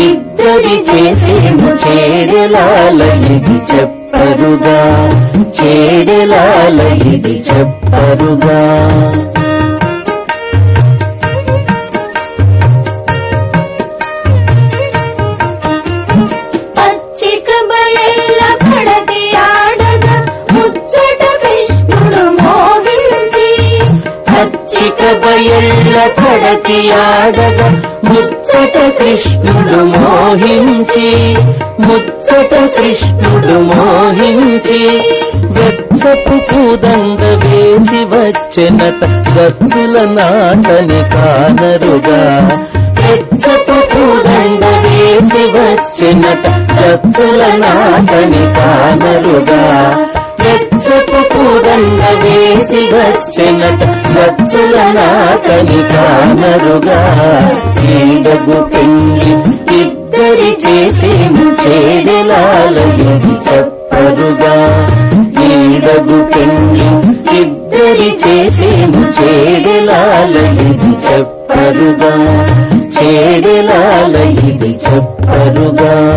ఇద్దరి చేసేము చేడెలాల చెప్పరుగా చేడెలాల చెప్పరుగా. బయళ్ళ ఆడగ ముచ్చట కృష్ణుడు మోహించి ముచ్చట కృష్ణుడు మోహించి గచ్చపు పూదండ వేసి వచ్చినట గచ్చుల నాటని కానరుగా. గచ్చపు పూదండ వేసి వచ్చినట గచ్చుల నాటని కానరుగా. పూదండ వచ్చినట సచ్చుల నాతని కానరుగా చీడగు పెళ్ళి ఇద్దరి చేసి చేడలాలయది చెప్పరుగా. చీడగు పెళ్ళి ఇద్దరి చేసి చేడలాలయది చెప్పరుగా. చేడలాలయది చెప్పరుగా.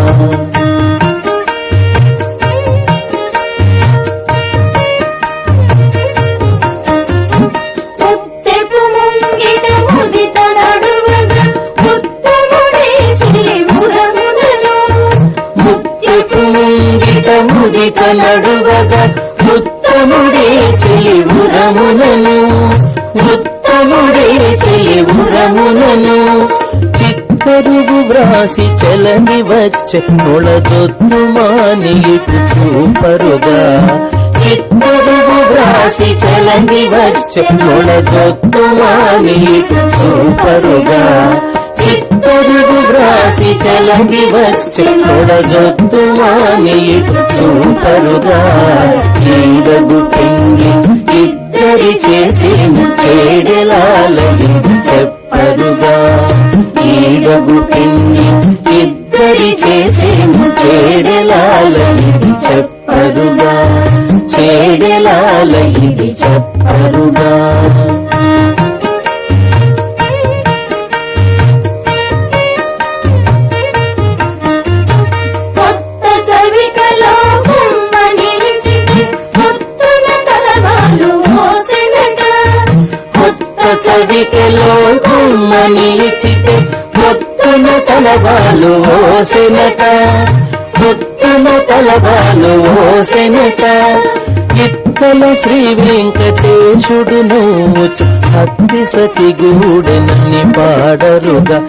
ముంగిట ముదిత నడువగా ఉత్తముడే చెలి ఉరమునను. ఉత్తముడే చెలి ఉరమునను. చిత్తరుగు వ్రాసి చలని వచ్చె నొళదొత్తు మానియుటు చూపరుగా. చిత్తరుగు వ్రాసి చలని వచ్చె నొళదొత్తు మానియుటు చూపరుగా. పొరుగు వ్రాసి చలంగి వచ్చి కొడజొత్తు మాని చూపరుగా చీడగు పిండి ఇద్దరి చేసి చేడలాలని చెప్పరుగా. చీడగు పిండి ఇద్దరి చేసి చేడలాలని చెప్పరుగా. చేడలాలని చెప్పరుగా. చవికలో కొమ్మ నిలిచితే కొత్తన తలవాలు ఓసెనట. కొత్తన తలవాలు ఓసెనట. చిత్తల శ్రీ వెంకటేశుడు నోచు భక్తి సతి గూడెనని పాడరుగా